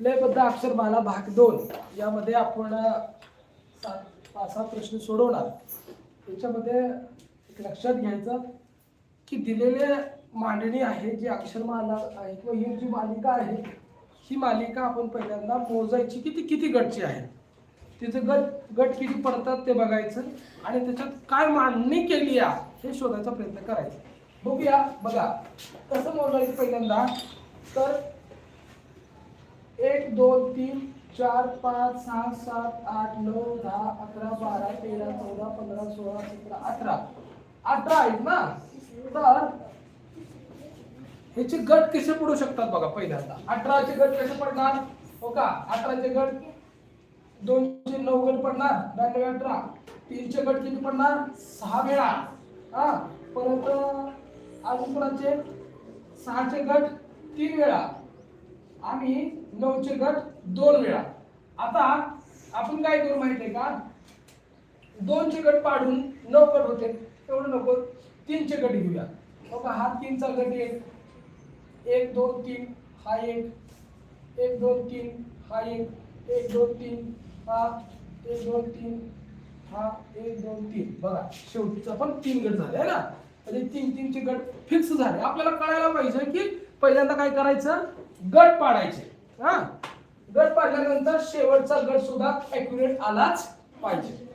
लयबद्ध अक्षरमाला भाग दोन. यामध्ये आपण सात पाच सहा प्रश्न सोडवणार. त्याच्यामध्ये एक लक्षात घ्यायचं की दिलेले मांडणी आहे जी अक्षरमाला आहे किंवा ही जी मालिका आहे ही मालिका आपण पहिल्यांदा मोजायची की ती किती गटची आहे तिचं गट गट किती पडतात ते बघायचं आणि त्याच्यात काय मांडणी केली आहे हे शोधायचा प्रयत्न करायचा. बघूया बघा. कसं मोजायचं पहिल्यांदा? तर एक दोन तीन चार पाच सहा सात आठ नऊ दहा अकरा बारा तेरा चौदा पंधरा सोळा सतरा अठरा. अठरा आहेत ना? तर ह्याचे गट कसे पडू शकतात बघा पहिल्यांदा? अठराचे गट कसे पडणार? हो का? अठराचे गट? दोनशे नऊ गट पडणार? ब्याण्णव अठरा. तीनशे गट किती पडणार? सहा वेळा. हा? परत अजून कोणाचे? सहाचे गट तीन वेळा. आणि नऊचे गट दोन वेळा. आता आपण काय करू माहितीये का? दोनचे गट पाडून नऊ गट होते. एवढं नको. तीनचे गट घेऊया. बघा हा तीनचा गट एक. एक दोन तीन. हा एक. एक दोन तीन. हा एक. एक दोन तीन. हा एक दोन तीन. हा एक दोन तीन. बघा शेवटचा पण तीन गट झाले ना? म्हणजे तीन तीनचे गट फिक्स झाले. आपल्याला कळायला पाहिजे की पहिल्यांदा काय करायचं? गट पाडायचे. हा. गट पाडल्यानंतर शेवटचा गट सुद्धा ऍक्युरेट आलाच पाहिजे.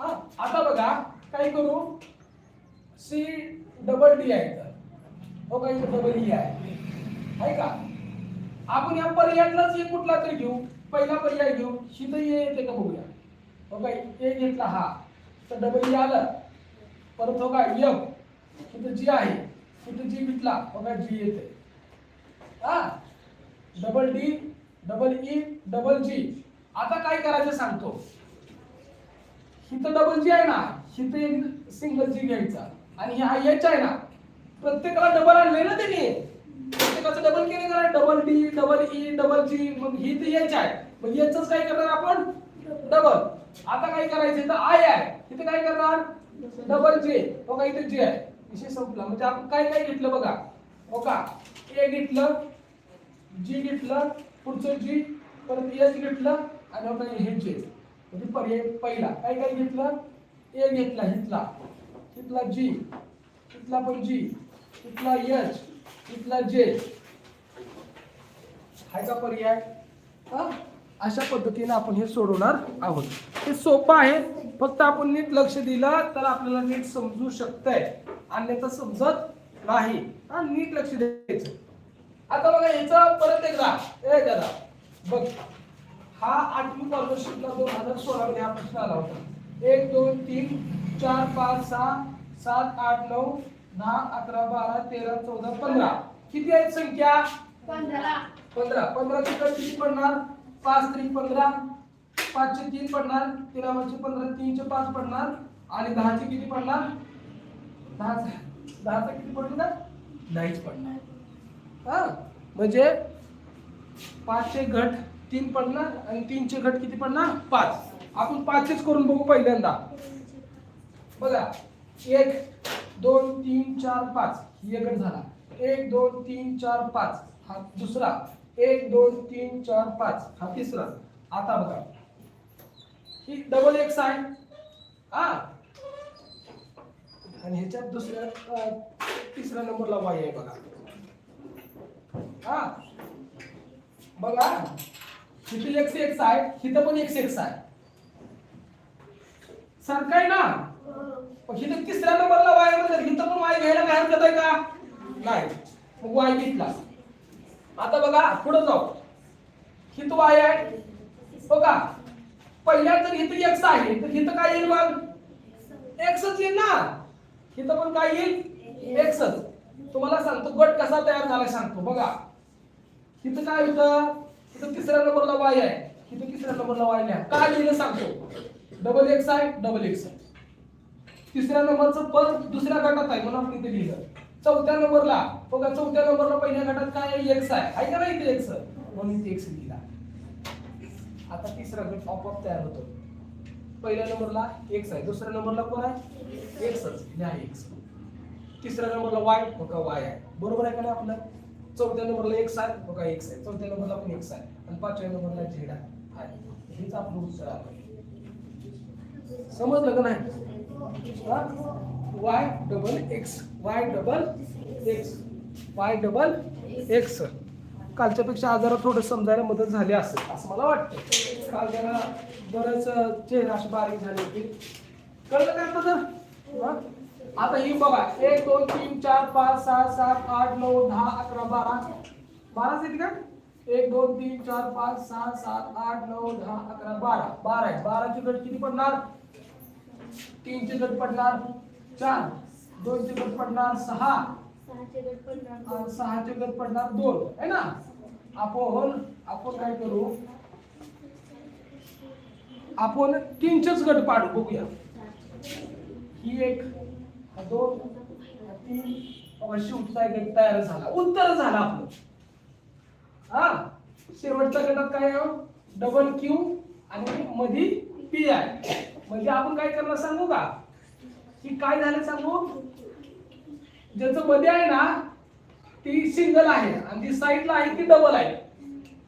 हा. आता बघा काय करू? सी डबल डी आहे तर. हो काही डबल ई आहे? आहे का? आपण या पर्यायातलाच एक कुठला तरी घेऊ. पहिला पर्याय घेऊ. ही तर ये येते का बघूया. हो काय ए घेतला हा. तर डबल ई आलं. परत हो काय यम तिथं जी आहे. तिथं जी घेतला हो काय जी येते. हा. Double D double E double G आता काय करायचं सांगतो. हिथं डबल जी आहे ना हिथं एक सिंगल जी घ्यायचा. आणि हा एच आहे ना प्रत्येकाला डबल आणले ना त्यांनी. प्रत्येकाचं डबल केले ना double D double E double G मग ही तर एच आहे. मग याच काय करणार आपण? डबल आता काय करायचं? इथं आय आहे. इथं काय करणार? डबल जे हो का इथे जे आहे. विषय संपला. म्हणजे आपण काय काय घेतलं बघा. हो का ए घेतलं जी घेतलं पुढचं जी परत एच घेतलं आणि आता हे जे. म्हणजे पर्याय पहिला. काय काय घेतलं? ए घेतला हितला. हितला जी हितला पण जी हितला एच हितला जे हायचा पर्याय? हा? अशा पद्धतीने आपण हे सोडवणार आहोत. हे सोपं आहे. फक्त आपण नीट लक्ष दिलं तर आपल्याला नीट समजू शकतंय. अन्यथा समजत नाही. हा नीट लक्ष द्यायचं. आता बघा याचा परत एकदा. ए दादा बघ. हा आठवी स्कॉलरशिपला दोन हजार सोळा मध्ये हा प्रश्न आला होता. एक दोन तीन चार पाच सहा सात आठ नऊ दहा अकरा बारा तेरा चौदा पंधरा. किती आहेत संख्या? पंधरा. पंधरा. पंधराची कट किती पडणार? पाच त्रिक पंधरा. पाचशे तीन पडणार. तेरा वरचे पंधरा तीनशे पाच पडणार. आणि दहाचे किती पडणार? दहा दहाचा किती पडणार? नाहीच पडणार. हा. म्हणजे पाचशे घट तीन पडणार आणि तीनशे घट किती पडणार? पाच. आपण पाचशेच करून बघू पहिल्यांदा. बघा. एक दोन तीन चार पाच. ही एक गट झाला. एक दोन तीन चार पाच. हा दुसरा. एक दोन तीन चार पाच. हा तिसरा. आता बघा. ही डबल एक्स आहे. हा. आणि ह्याच्यात दुसऱ्या तिसऱ्या नंबरला वाय आहे बघा. हा. बघा. इथे एक्स एक्स आहे तिथं पण एक्स एक्स आहे. सारखं आहे ना? हिथं तिसऱ्या नंबरला वाय म्हणजे हिथं पण वाय घ्यायला काय हरकत आहे का? नाही. मग वाय घेतला. आता बघा पुढे जाऊ. हिथं वाय आहे. हो बघा पहिल्या जर इथं एक्स आहे तर हिथं काय येईल मग? एक्सच येईल ना? हिथं पण काय येईल? एक्सच तुम्हाला सांगतो गट कसा तयार झाला सांगतो. बघा. तिथं काय होतं? तिथं तिसऱ्या नंबरला वाय आहे. तिथं तिसऱ्या नंबरला वाय नाही. काय लिहिलं सांगतो. डबल एक्स आहे डबल एक्स आहे. तिसऱ्या नंबरचं पद दुसऱ्या गटात आहे म्हणून आपण इथे लिहिलं. चौथ्या नंबरला बघा चौथ्या नंबरला पहिल्या गटात काय आहे? एक्स आहे. ऐका ना इथे एक्स म्हणून इथे एक्स लिहिला. आता तिसरा गट आपोआप तयार होतो. पहिल्या नंबरला एक्स आहे. दुसऱ्या नंबरला कोण आहे? एक्सच हे एक्स तिसऱ्या नंबरला वाय बघा वाय आहे. बरोबर आहे का नाही आपलं? चौथ्या नंबरला एक्स आहे बघा एक्स आहे चौथ्या नंबरला पण एक्स आहे आणि पाचव्या नंबरला झेड आहे. हेच आपलं उत्तर आहे. समजलं का नाही? Y double X Y double X Y double X कालच्यापेक्षा आजारा आज जरा थोडं समजायला मदत झाली असेल असं मला वाटतं काल जरा बरंच चेहरा अशी बारीक झाली होती. कळलं काय तर? आता ही बघा एक दोन तीन चार पाच सहा सात आठ नऊ दहा अकरा बारा. बाराच येते का? एक दोन तीन चार पाच सहा सात आठ नऊ दहा अकरा बारा. बारा आहे बाराची गट किती पडणार? तीनचे गट पडणार चार. दोनचे गट पडणार सहा. सहाचे गट पडणार दोन. है ना? आपण आपण काय करू? आपण तीनचेच गट पाडू. बघूया. ही एक दोन तीन बघा उठता एक तयार झाला उत्तर झालं आपलं हा शेवटच्या गटात काय डबल क्यू आणि मधी पी आय म्हणजे आपण काय करणार सांगू का की काय झालं सांगू ज्याचं मध्ये आहे ना ती सिंगल आहे आणि जी साईडला आहे ती डबल आहे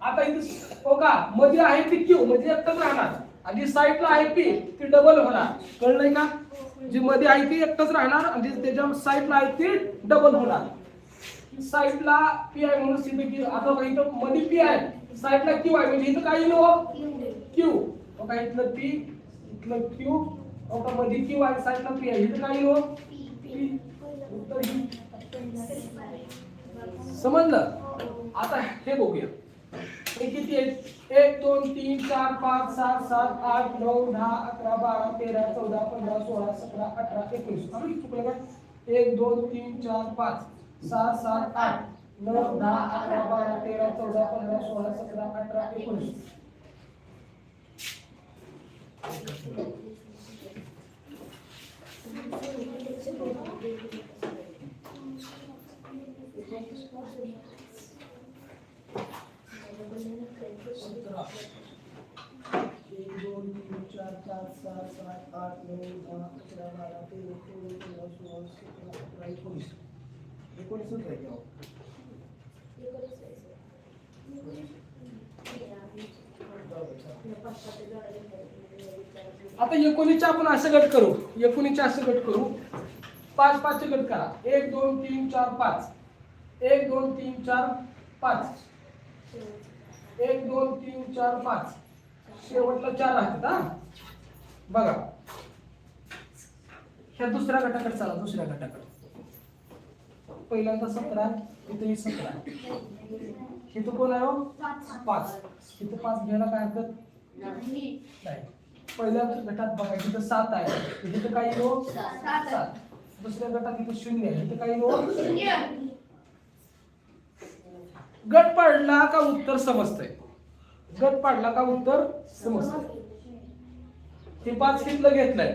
आता इथे हो का मध्ये आहे ती क्यू म्हणजे आत्ताच राहणार आणि जी साईडला आहे पी ती डबल होणार. कळलंय का? जी मध्ये आहे ती एकटंच राहणार आणि त्याच्या साईडला आहे ती डबल होणार. साईडला पी आय म्हणून सिद्ध की आता बघा इथं मध्ये पी आय साईडला क्यू आहे म्हणजे इथं काही नो क्यू बघा इथलं पी इथलं क्यू बघा मध्ये क्यू आहे साईडला पी आहे इथं काही नो उत्तर समजलं? आता हे बघूया. हे किती आहे एक दोन तीन चार पाच सात सात आठ नऊ दहा अकरा बारा तेरा चौदा पंधरा सोळा सतरा अठरा एकोणीस. अरे चुकलं काय एक दोन तीन चार पाच सहा सात आठ नऊ दहा अकरा बारा तेरा चौदा पंधरा सोळा सतरा अठरा एकोणीस. सतरा एक दोन तीन चार पाच सहा सात आठ नऊ दहा अकरा बारा तेरा सोळा सतरा अठरा एकोणीस एकोणीसच आहे आता एकोणीसचे आपण असं गट करू. एकोणीसचे असं गट करू. पाच पाचचे गट करा. एक दोन तीन चार पाच. एक दोन तीन चार पाच. एक दोन तीन चार पाच. शेवटला चार आहेत हा? बघा. ह्या दुसऱ्या गटाकडे चला दुसऱ्या गटाकडे. पहिल्यांदा सतरा इथे सतरा. इथं कोण आहे हो? पाच. इथं पाच घ्यायला काय हरकत? नाही. पहिल्या गटात बघा इथं सात आहे. इथं काही नो सात. दुसऱ्या गटात इथं शून्य आहे. इथं काही नो गट पाडला का उत्तर समजतंय? गट पाडला का उत्तर समजतंय? हे पाच हिथलं घेतलंय.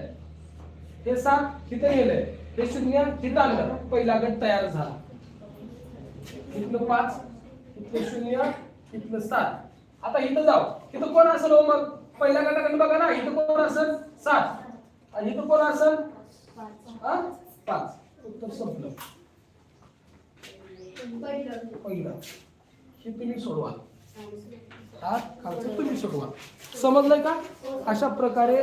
हे सात तिथं गेलंय. हे शून्य तिथं आलं. पहिला गट तयार झाला. इथलं पाच इथलं शून्य इथलं सात. आता इथं जाऊ. इथं कोण असेल हो मग? पहिल्या गटाकडे बघा ना. इथं कोण असेल? सात. आणि इथं कोण असेल? पाच. उत्तर संपलं. पहिलं. हे तुम्ही सोडवा. हा? खालचं तुम्ही सोडवा? समजलंय का? अशा प्रकारे